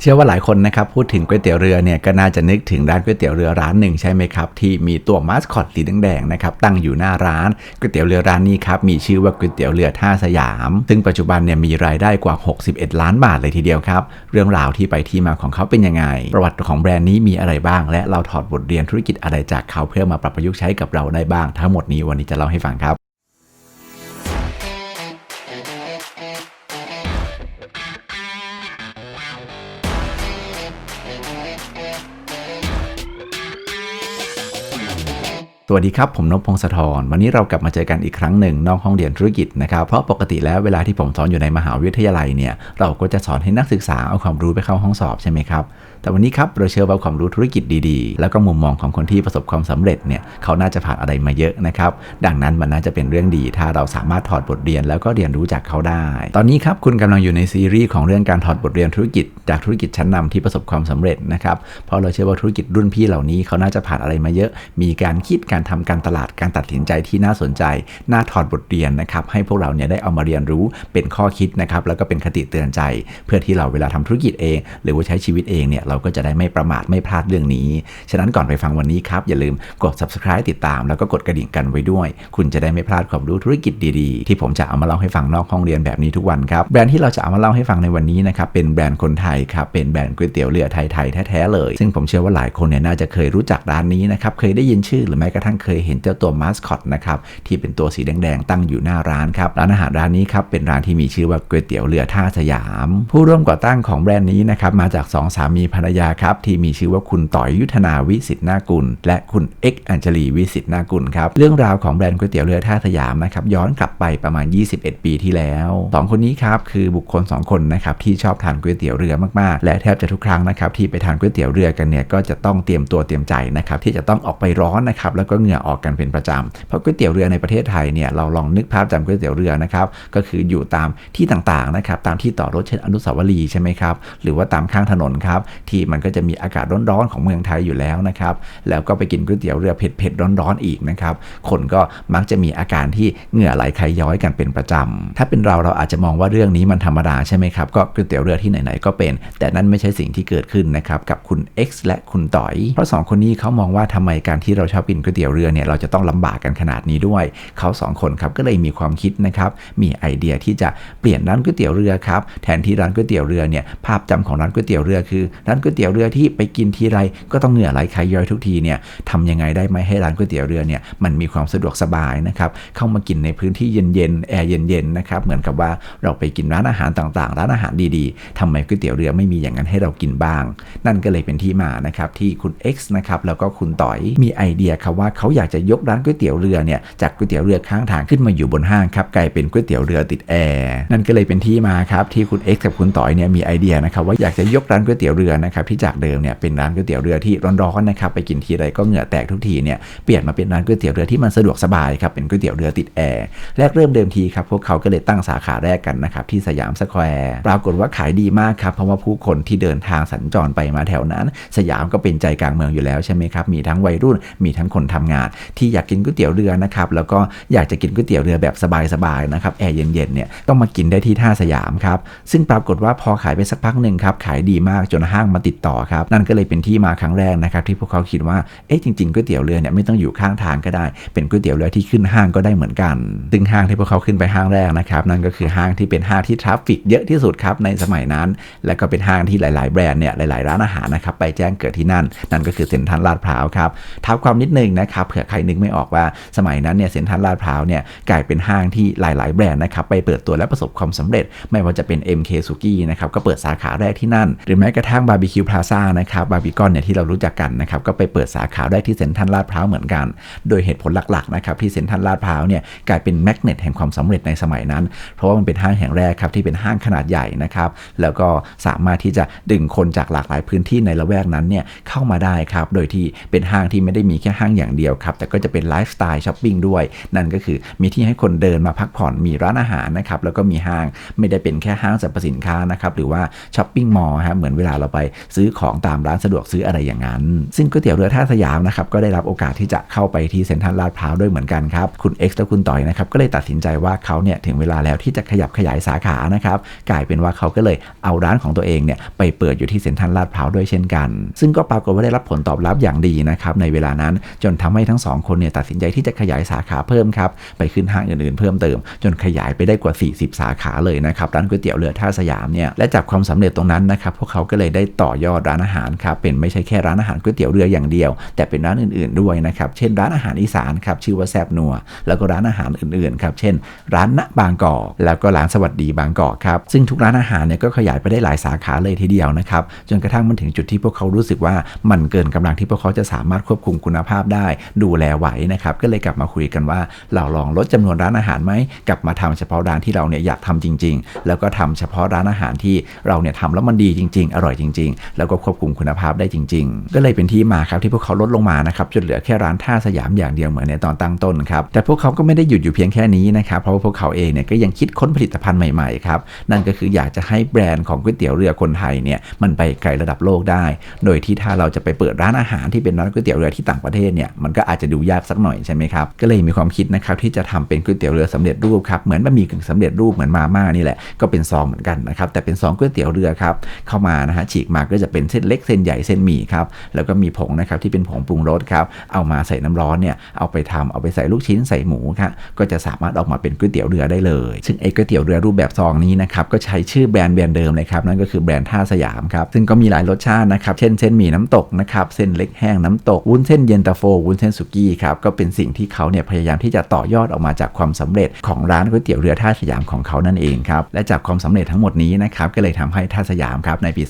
เชื่อว่าหลายคนนะครับพูดถึงก๋วยเตี๋ยวเรือเนี่ยก็น่าจะนึกถึงร้านก๋วยเตี๋ยวเรือร้านหนึ่งใช่ไหมครับที่มีตัวมาสคอตสีแดงๆนะครับตั้งอยู่หน้าร้านก๋วยเตี๋ยวเรือร้านนี้ครับมีชื่อว่าก๋วยเตี๋ยวเรือท่าสยาม ซึ่งปัจจุบันเนี่ยมีรายได้กว่า 61 ล้านบาทเลยทีเดียวครับเรื่องราวที่ไปที่มาของเขาเป็นยังไง ประวัติของแบรนด์นี้มีอะไรบ้าง และเราถอดบทเรียนธุรกิจอะไรจากเขาเพื่อมาปรับประยุกต์ใช้กับเราได้บ้าง ทั้งหมดนี้วันนี้จะเล่าให้ฟังครับ วัสดีครับ ผมนพพงศธรวันนี้เรากลับมาเจอกันอีกครั้งหนึ่งนอกห้องเรียนธุรกิจนะครับ เพราะปกติแล้วเวลาที่ผมสอนอยู่ในมหาวิทยาลัยเนี่ย เราก็จะสอนให้นักศึกษาเอาความรู้ไปเข้าห้องสอบใช่ไหมครับ แต่วันนี้ครับเราเชื่อว่าความรู้ธุรกิจดีๆ แล้วก็มุมมองของคนที่ประสบความสำเร็จเนี่ยเขาน่าจะผ่านอะไรมาเยอะนะครับ ดังนั้นมันน่าจะเป็นเรื่องดี ถ้าเราสามารถถอดบทเรียนแล้วก็เรียนรู้จากเขาได้ ตอนนี้ครับคุณกำลังอยู่ในซีรีส์ของเรื่องการถอดบทเรียนธุรกิจ จากธุรกิจชั้นนำที่ประสบความสำเร็จนะครับเพราะเราเชื่อว่าธุรกิจรุ่นพี่เหล่านี้เขาน่าจะผ่านอะไรมาเยอะ มีการคิดการทำการตลาดการตัดสินใจที่น่าสนใจน่าถอดบทเรียนนะครับให้พวกเราเนี่ยได้เอามาเรียนรู้เป็นข้อคิดนะครับแล้วก็เป็นคติเตือนใจ เพื่อที่เราเวลาทำธุรกิจเอง หรือว่าใช้ชีวิตเองเนี่ยเราราก็จะได้ไม่ประมาทไม่พลาดเรื่องนี้ ฉะนั้นก่อนไปฟังวันนี้ครับ อย่าลืมกด subscribe ติดตาม แล้วก็กดกระดิ่งกันไว้ด้วย คุณจะได้ไม่พลาดความรู้ธุรกิจดีๆ ที่ผมจะเอามาเล่าให้ฟังนอกห้องเรียนแบบนี้ทุกวันครับ แบรนด์ที่เราจะเอามาเล่าให้ฟังในวันนี้นะครับเป็นแบรนด์คนไทยครับเป็นแบรนด์ก๋วยเตี๋ยวเรือไทยๆแท้ๆเลย ซึ่งผมเชื่อว่าหลายคนเนี่ยน่าจะเคยรู้จักร้านนี้นะครับเคยได้ยินชื่อหรือแม้กระทั่งเคยเห็นเจ้าตัวมาสคอตนะครับที่เป็นตัวสีแดงๆตั้งอยู่หน้าร้านครับร้านอาหารร้านนี้ครับเป็นร้านที่มีชื่อว่าก๋วยเตี๋ยวเรือท่าสยาม ผู้ร่วมก่อตั้งของแบรนด์นี้นะครับมาจากสองสามีภรรยาครับ ที่มีชื่อว่าคุณต่อยยุทธนาวิสิทธินากุล และคุณเอ็กอัญชลีวิสิทธินากุลครับเรื่องราวของแบรนด์ก๋วยเตี๋ยวเรือท่าสยามนะครับย้อนกลับไปประมาณ 21 ปีที่แล้วสองคนนี้ครับคือบุคคล 2 คนนะครับที่ชอบทานก๋วยเตี๋ยวเรือมากๆ และแทบจะทุกครั้งนะครับที่ไปทานก๋วยเตี๋ยวเรือกันเนี่ยก็จะต้องเตรียมตัวเตรียมใจนะครับที่จะต้องออกไปร้อนนะครับแล้วก็เหงื่อออกกันเป็นประจำเพราะก๋วยเตี๋ยวเรือในประเทศไทยเนี่ยเราลองนึกภาพจำก๋วยเตี๋ยวเรือนะครับก็คืออยู่ตามที่ต่างๆนะครับตามที่ต่อรถเช่นอนุสาวรีย์ใช่ไหมครับหรือว่าตามข้างถนนครับทมันก็จะมีอากาศร้อนๆของเมืองไทยอยู่แล้วนะครับ แล้วก็ไปกินก๋วยเตี๋ยวเรือเผ็ดๆร้อนๆอีกนะครับ คนก็มักจะมีอาการที่เหงื่อไหลใครย้อยกันเป็นประจำ ถ้าเป็นเราเราอาจจะมองว่าเรื่องนี้มันธรรมดาใช่ไหมครับ ก็ก๋วยเตี๋ยวเรือที่ไหนๆก็เป็น แต่นั่นไม่ใช่สิ่งที่เกิดขึ้นนะครับกับคุณ X และคุณต่อย เพราะสองคนนี้เขามองว่าทำไมการที่เราชอบกินก๋วยเตี๋ยวเรือเนี่ยเราจะต้องลำบากกันขนาดนี้ด้วยเขาสองคนครับก็เลยมีความคิดนะครับมีไอเดียที่จะเปลี่ยนร้านก๋วยเตี๋ยวเรือครับแทนที่ร้านก๋วยเตี๋ยวเรือเนี่ยภาพจำของร้านก๋วยเตี๋ยวเรือคือร้านก๋วยเตี๋ยวเรือที่ไปกินทีไรก็ต้องเหงื่อไหลใคย้อยทุกทีเนี่ยทำยังไงได้ไหมให้ร้านก๋วยเตี๋ยวเรือเนี่ยมันมีความสะดวกสบายนะครับเข้ามากินในพื้นที่เย็นๆแอร์เย็นๆนะครับเหมือนกับว่าเราไปกินร้านอาหารต่างๆ ร้านอาหารดีๆทำไมก๋วยเตี๋ยวเรือไม่มีอย่างนั้นให้เรากินบ้าง นั่นก็เลยเป็นที่มานะครับที่คุณ X นะครับแล้วก็คุณต่อยมีไอเดียครับว่าเขาอยากจะยกร้านก๋วยเตี๋ยวเรือเนี่ยจากก๋วยเตี๋ยวเรือข้างทางขึ้นมาอยู่บนห้างครับกลายเป็นก๋วยเตี๋ยวเรือติดแอร์นั่นก็เลยเป็นที่มาครับที่คุณ X กับคุณต่อยเนี่ยมีไอเดียนะครับว่าอยากจะยกร้านก๋วยเตี๋ยวเรือนะครับที่จากเดิมเนี่ยเป็นร้านก๋วยเตี๋ยวเรือที่ร้อนๆนะครับไปกินทีไรก็เหงื่อแตกทุกทีเนี่ยเปลี่ยนมาเป็นร้านก๋วยเตี๋ยวเรือที่มันสะดวกสบายครับเป็นก๋วยเตี๋ยวเรือติดแอร์แรกเริ่มเดิมทีครับพวกเขาก็เลยตั้งสาขาแรกกันนะครับที่สยามสแควร์ปรากฏว่าขายดีมากครับเพราะว่าผู้คนที่เดินทางสัญจรไปมาแถวนั้น สยามก็เป็นใจกลางเมืองอยู่แล้วใช่ไหมครับมีทั้งวัยรุ่นมีทั้งคนทำงาน ที่อยากกินก๋วยเตี๋ยวเรือนะครับแล้วก็อยากจะกินก๋วยเตี๋ยวเรือแบบสบายๆนะครับแอร์เย็นๆเนี่ยต้องมากินได้ที่ท่าสยามครับซึ่งปรากฏว่าพอขายไปสักพักหนึ่งครับขายดีมากจนห้างมาติดต่อครับ นั่นก็เลยเป็นที่มาครั้งแรกนะครับที่พวกเขาคิดว่า เอ๊ะจริงๆก๋วยเตี๋ยวเรือเนี่ยไม่ต้องอยู่ข้างทางก็ได้ เป็นก๋วยเตี๋ยวเรือที่ขึ้นห้างก็ได้เหมือนกันซึ่งห้างที่พวกเขาขึ้นไปห้างแรกนะครับนั่นก็คือห้างที่เป็นห้างที่ทราฟฟิกเยอะที่สุดครับในสมัยนั้น และก็เป็นห้างที่หลาย ๆ แบรนด์เนี่ยหลาย ๆ ร้านอาหารนะครับไปแจ้งเกิดที่นั่น นั่นก็คือเซ็นทรัลลาดพร้าวครับท้าความนิดนึงนะครับเผื่อใครนึกไม่ออกว่าสมัยนั้นเนี่ยเซ็นทรัลลาดพร้าวเนี่ยกลายเป็นห้างที่หลาย ๆ แบรนด์นะครับไปเปิดตัวและประสบความสำเร็จ ไม่ว่าจะเป็น MK s u k i นะครับก็เปิดสาขาแรกที่นั่น หรือแม้กระทั่งบาร์บคิวพลาซ่านะครับบาร์บีคอนเนี่ยที่เรารู้จักกันนะครับก็ไปเปิดสาขาแรกที่เซ็นทรัลลาดพร้าวเหมือนกัน โดยเหตุผลหลักๆนะครับที่เซ็นทรัลลาดพร้าวเนี่ยกลายเป็นแมกเนตแห่งความสำเร็จในสมัยนั้น เพราะว่ามันเป็นห้างแห่งแรกครับที่เป็นห้างขนาดใหญ่นะครับแล้วก็สามารถที่จะดึงคนจากหลากหลายพื้นที่ในละแวกนั้นเนี่ยเข้ามาได้ครับโดยที่เป็นห้างที่ไม่ได้มีแค่ห้างอย่างเดียวดียวครับแต่ก็จะเป็นไลฟ์สไตล์ช้อปปิ้งด้วย นั่นก็คือมีที่ให้คนเดินมาพักผ่อนมีร้านอาหารนะครับแล้วก็มีห้างไม่ได้เป็นแค่ห้างสรรพสินค้านะครับหรือว่าช้อปปิ้งมอลล์ฮะเหมือนเวลาเราไปซื้อของตามร้านสะดวกซื้ออะไรอย่างนั้น ซึ่งก๋วยเตี๋ยวเรือท่าสยามนะครับก็ได้รับโอกาสที่จะเข้าไปที่เซ็นทรัลลาดพร้าวด้วยเหมือนกันครับคุณ X และคุณต่อยนะครับก็เลยตัดสินใจว่าเขาเนี่ยถึงเวลาแล้วที่จะขยับขยายสาขานะครับกลายเป็นว่าเขาก็เลยเอาร้านของตัวเองเนี่ยไปเปิดอยู่ที่เซ็นทรัลลาดพร้าวด้วยเช่นกัน ซึ่งก็ปรากฏว่าได้รับผลตอบรับอย่างดีนะครับในเวลานั้นจนทำให้ทั้งสองคนเนี่ยตัดสินใจที่จะขยายสาขาเพิ่มครับไปขึ้นห้างอื่นๆเพิ่มเติม จนขยายไปได้กว่า 40 สาขาเลยนะครับร้านก๋วยเตี๋ยวเรือท่าสยามเนี่ยและจากความสำเร็จตรงนั้นนะครับพวกเขาก็เลยได้ต่อยอดร้านอาหารครับเป็นไม่ใช่แค่ร้านอาหารก๋วยเตี๋ยวเรืออย่างเดียว แต่เป็นร้านอื่นๆด้วยนะครับเช่นร้านอาหารอีสานครับชื่อว่าแซบนัวแล้วก็ร้านอาหารอื่นๆครับเช่น ร้านณบางกอกแล้วก็ร้านสวัสดีบางกอกครับซึ่งทุกร้านอาหารเนี่ยก็ขยายไปได้หลายสาขาเลยทีเดียวนะครับจนกระทั่งมันถึงจุดที่พวกเขารู้สึกว่ามันเกินกำลังที่พวกเขาจะสามารถควบคุมคุณภาพได้ ดูแลไหวนะครับก็เลยกลับมาคุยกันว่าเราลองลดจำนวนร้านอาหารไหมกลับมาทำเฉพาะร้านที่เราเนี่ยอยากทำจริง ๆ แล้วก็ทำเฉพาะร้านอาหารที่เราเนี่ยทำแล้วมันดีจริง ๆ อร่อยจริงๆ แล้วก็ควบคุมคุณภาพได้จริง ๆ ก็เลยเป็นที่มาครับที่พวกเขาลดลงมานะครับจนเหลือแค่ร้านท่าสยามอย่างเดียวเหมือนในตอนตั้งต้นครับแต่พวกเขาก็ไม่ได้หยุดอยู่เพียงแค่นี้นะครับเพราะว่าพวกเขาเองเนี่ยก็ยังคิดค้นผลิตภัณฑ์ใหม่ๆครับนั่นก็คืออยากจะให้แบรนด์ของก๋วยเตี๋ยวเรือคนไทยเนี่ยมันไปไกลระดับโลกได้ โดยที่ถ้าเราจะไปเปิดร้านอาหารที่เป็นร้านก๋วยเตี๋ยวเรือที่ต่างประเทศเนี่ยมันก็อาจจะดูยากสักหน่อยใช่ไหมครับก็เลยมีความคิดนะครับที่จะทำเป็นก๋วยเตี๋ยวเรือสำเร็จรูปครับเหมือนบะหมี่กึ่งสำเร็จรูปเหมือนมาม่านี่แหละก็เป็นซองเหมือนกันนะครับแต่เป็นซองก๋วยเตี๋ยวเรือครับเข้ามานะฮะฉีกมาก็จะเป็นเส้นเล็กเส้นใหญ่เส้นหมี่ครับแล้วก็มีผงนะครับที่เป็นผงปรุงรสครับเอามาใส่น้ำร้อนเนี่ยเอาไปทำเอาไปใส่ลูกชิ้นใส่หมูครับก็จะสามารถออกมาเป็นก๋วยเตี๋ยวเรือได้เลย ซึ่งไอ้ก๋วยเตี๋ยวเรือรูปแบบซองนี้นะครับก็ใช้ชื่อแบรนด์แบรนด์เดิมเลยครับนั่นก็คือแบรนด์ท่าสยามครับซึ่งก็มีหลายรสชาตินะครับเช่นเส้นหมี่น้ำตกนะครับเส้นเล็กแห้งน้ำตกวุ้นเส้นเย็นตาโฟวุ้นเส้นสุกี้ครับก็เป็นสิ่งที่เขาเนี่ยพยายามที่จะต่อยอดออกมาจากความสำเร็จของร้านก๋วยเตี๋ยวเรือท่าสยามของเขานั่นเองครับและจากความสำเร็จทั้งหมดนี้นะครับก็เลยทำให้ท่าสยามครับในปี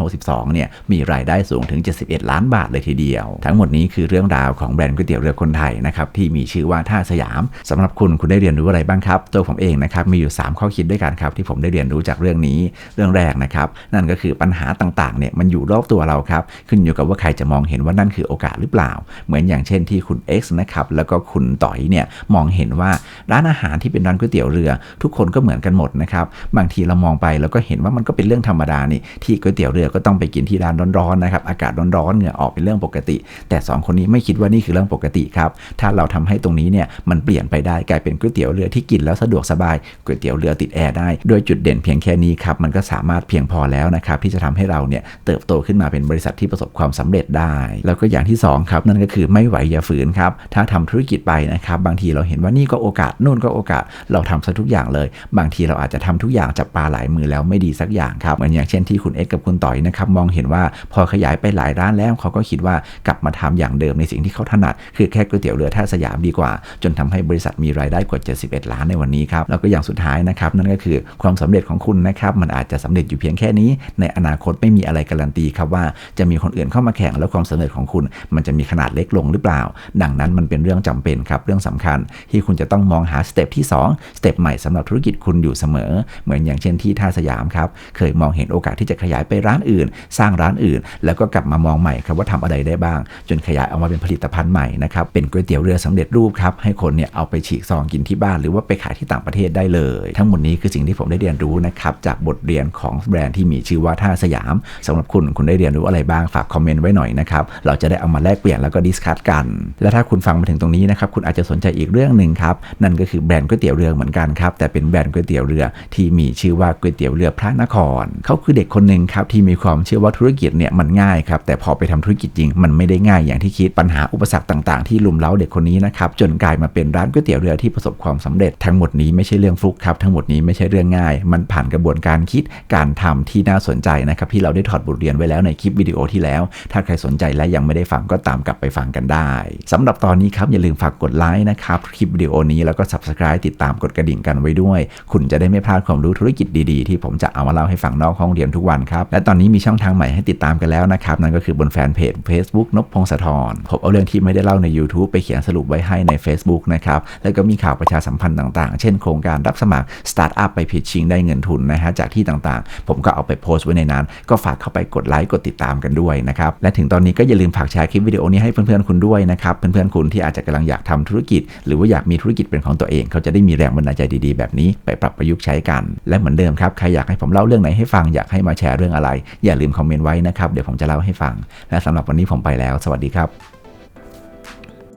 2562 เนี่ย มีรายได้สูงถึง 71 ล้านบาทเลยทีเดียว ทั้งหมดนี้คือเรื่องราวของแบรนด์ก๋วยเตี๋ยวเรือคนไทยนะครับ ที่มีชื่อว่าท่าสยามสำหรับคุณคุณได้เรียนรู้อะไรบ้างครับ ตัวผมเองนะครับ มีอยู่ 3 ข้อคิดด้วยกันครับ ที่ผมได้เรียนรู้จากเรื่องนี้ เรื่องแรกนะครับ นั่นก็คือปัญหาต่างๆ เนี่ยมันอยู่รอบตัวเราครับ ขึ้นอยู่กับว่าใครจะมองเห็นว่านั่นคือโอกาสหรือเปล่า เหมือนอย่างเช่นที่คุณ X นะครับ แล้วก็คุณต่อยเนี่ยมองเห็นว่าร้านอาหารที่เป็นร้านก๋วยเตี๋ยวเรือ ทุกคนก็เหมือนกันหมดนะครับบางทีเรามองไปแล้วก็เห็นว่ามันก็เป็นเรื่องธรรมดานี่ที่ก๋วยเตี๋ยวเรือก็ต้องไปกินที่ร้านร้อนๆนะครับอากาศร้อนๆเหงื่อออกเป็นเรื่องปกติ แต่ 2 คนนี้ไม่คิดว่านี่คือเรื่องปกติครับถ้าเราทำให้ตรงนี้เนี่ยมันเปลี่ยนไปได้กลายเป็นก๋วยเตี๋ยวเรือที่กินแล้วสะดวกสบายก๋วยเตี๋ยวเรือติดแอร์ได้โดยจุดเด่นเพียงแค่นี้ครับมันก็สามารถเพียงพอแล้วนะครับที่จะทำให้เราเนี่ยเติบโตขึ้นมาเป็นบริษัทที่ประสบความสำเร็จได้ แล้วก็อย่างที่2ครับนั่นก็คือไม่ไหวอย่าฝืนครับถ้าทำธุรกิจไปนะครับบางทีเราเห็นว่านี่ก็โอกาสนู่นก็โอกาสเราทำซะทุกอย่างเลย บางทีเราอาจจะทำทุกอย่างจับปลาหลายมือแล้วไม่ดีสักอย่างครับเหมือนอย่างเช่นที่คุณเอ็กกับคุณต่อยนะครับมองเห็นว่าพอขยายไปหลายร้านแล้วเขาก็คิดว่ากลับมาทำอย่างเดิมในสิ่งที่เขาถนัด คือแค่ก๋วยเตี๋ยวเรือท่าสยามดีกว่า จนทำให้บริษัทมีรายได้กว่า 71 ล้านในวันนี้ครับแล้วก็อย่างสุดท้ายนะครับนั่นก็คือความสำเร็จของคุณนะครับมันอาจจะสำเร็จอยู่เพียงแค่นี้ ในอนาคตไม่มีอะไรการันตีครับว่าจะมีคนอื่นเข้ามาแข่งแล้วความสำเร็จของคุณ มันจะมีขนาดเล็กลงหรือเปล่า ดังนั้นมันเป็นเรื่องจำเป็นครับเรื่องสำคัญ ที่คุณจะต้องมองหาสเต็ปที่2สเต็ปใหม่สำหรับธุรกิจคุณอยู่เสมอ เหมือนอย่างเช่นที่ท่าสยามครับเคยมองเห็นโอกาสที่จะขยายไปร้านอื่น สร้างร้านอื่น แล้วก็กลับมามองใหม่ครับว่าทำอะไรได้บ้าง จนขยายออกมาเป็นผลิตภัณฑ์ใหม่นะครับเป็นก๋วยเตี๋ยวเรือสำเร็จรูปครับให้คนเนี่ยเอาไปฉีกซองกินที่บ้าน หรือว่าไปขายที่ต่างประเทศได้เลย ทั้งหมดนี้คือสิ่งที่ผมได้เรียนรู้นะครับจากบทเรียนของแบรนด์ที่มีชื่อว่าท่าสยามสำหรับคุณคุณได้เรียนรู้อะไรบ้างฝากคอมเมนต์ไว้หน่อยนะครับเราจะได้เอามาแลกเปลี่ยนแล้วก็ดิสคัตกัน และถ้าคุณฟังมาถึงตรงนี้นะครับคุณอาจจะสนใจอีกเรื่องหนึ่งครับนั่นก็คือแบรนด์ก๋วยเตี๋ยวเรือเหมือนกันครับแต่เป็นแบรนด์ก๋วยเตี๋ยวเรือที่มีชื่อว่าก๋วยเตี๋ยวเรือพระนครเขาคือเด็กคนหนึ่งครับที่มีีความเชื่อว่าธุรกิจเนี่ยมันง่ายครับแต่พอไปทำธุรกิจจริง มันไม่ได้ง่ายอย่างที่คิดปัญหาอุปสรรคต่างๆที่ลุมเล้าเด็กคนนี้นะครับจนกลายมาเป็นร้านก๋วยเตี๋ยวเรือที่ประสบความสำเร็จทั้งหมดนี้ไม่ใช่เรื่องฟลุกครับทั้งหมดนี้ไม่ใช่เรื่องง่าย มันผ่านกระบวนการคิดการทำที่น่าสนใจนะครับที่เราได้ถอดบทเรียนไว้แล้วในคลิปวิดีโอที่แล้ว ถ้าใครสนใจและยังไม่ได้ฟังก็ตามกลับไปฟังกันได้สำหรับตอนนี้ครับอย่าลืมฝากกดไลค์นะครับคลิปวิดีโอนี้แล้วก็ subscribe ติดตามกดกระดิ่งกันไว้ด้วย คุณจะได้ไม่พลาดความรู้ธุรกิจดีๆ ที่ผมจะเอามาเล่าให้ฟังนอกห้องเรียนทุกวันครับและตอนนี้มีช่องทางใหม่ให้ติดตามกันแล้วนะครับ นั่นก็คือบนแฟนเพจ Facebook นพพงศธรผมเอาเรื่องที่ไม่ได้เล่าใน YouTube ไปเขียนสรุปไว้ให้ใน Facebook นะครับ แล้วก็มีข่าวประชาสัมพันธ์ต่างๆ เช่นโครงการรับสมัครสตาร์ทอัพไปพิชชิงได้เงินทุนนะฮะจากที่ต่างๆ ผมก็เอาไปโพสต์ไว้ในนั้น ก็ฝากเข้าไปกดไลค์กดติดตามกันด้วยนะครับ และถึงตอนนี้ก็อย่าลืมฝากแชร์คลิปวิดีโอนี้ให้เพื่อนๆคุณด้วยนะครับ เพื่อนๆคุณที่อาจจะกำลังอยากทำธุรกิจ หรือว่าอยากมีธุรกิจเป็นของตัวเองเขาจะได้มีแรงบันดาลใจดีๆ แบบนี้ไปปรับประยุกต์ใช้กัน และเหมือนเดิมครับใครอยากให้ผมเล่าเรื่องไหนให้ฟังอยากให้มาแชร์เรื่องอะไรอย่าลืมคอมเมนต์ไว้นะครับ เดี๋ยวผมจะเล่าให้ฟัง และสำหรับวันนี้ผมไปแล้ว สวัสดีครับ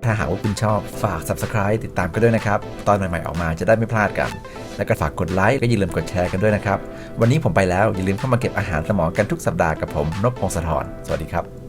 ถ้าหากว่าคุณชอบฝาก subscribe ติดตามกันด้วยนะครับ ตอนใหม่ๆออกมาจะได้ไม่พลาดกัน แล้วก็ฝากกดไลค์ก็อย่าลืมกดแชร์กันด้วยนะครับ วันนี้ผมไปแล้วอย่าลืมเข้ามาเก็บอาหารสมองกันทุกสัปดาห์กับผมนพพงศธรสวัสดีครับ